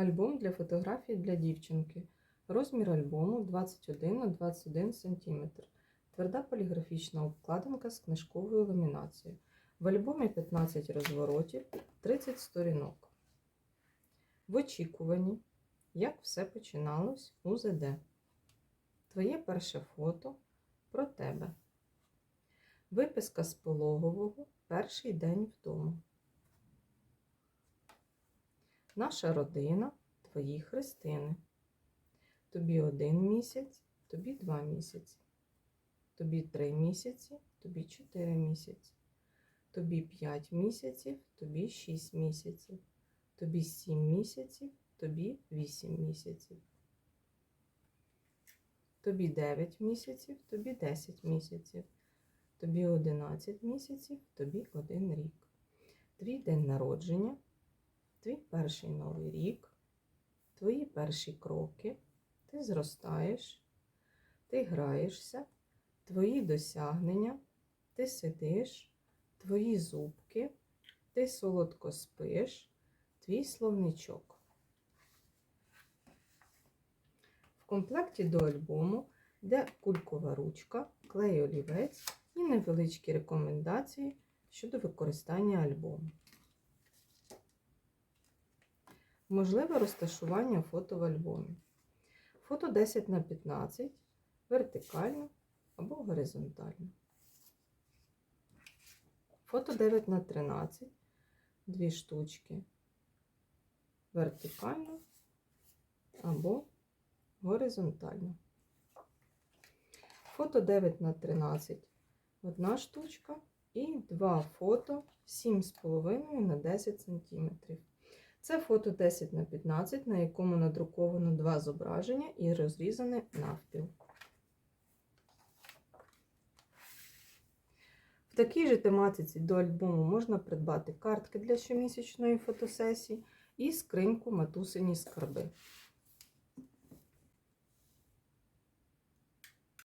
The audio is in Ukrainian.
Альбом для фотографій для дівчинки. Розмір альбому 21 на 21 см. Тверда поліграфічна обкладинка з книжковою ламінацією. В альбомі 15 розворотів, 30 сторінок. В очікуванні, як все починалось у ЗД. Твоє перше фото про тебе. Виписка з пологового перший день вдома. Наша родина, твої хрестини. Тобі один місяць, тобі два місяці. Тобі три місяці, тобі чотири місяці. Тобі п'ять місяців, тобі шість місяців. Тобі сім місяців, тобі вісім місяців. Тобі 9 місяців, тобі 10 місяців. Тобі 11 місяців, тобі один рік. Твій день народження, твій перший новий рік, твої перші кроки, ти зростаєш, ти граєшся, твої досягнення, ти сидиш, твої зубки, ти солодко спиш, твій словничок. В комплекті до альбому йде кулькова ручка, клей олівець і невеличкі рекомендації щодо використання альбому. Можливе розташування фото в альбомі. Фото 10 на 15 вертикально або горизонтально. Фото 9 на 13 дві штучки вертикально або горизонтально. Фото 9 на 13 одна штучка і два фото 7,5 на 10 см. Це фото 10 на 15, на якому надруковано два зображення і розрізане навпіл. В такій же тематиці до альбому можна придбати картки для щомісячної фотосесії і скриньку матусині скарби.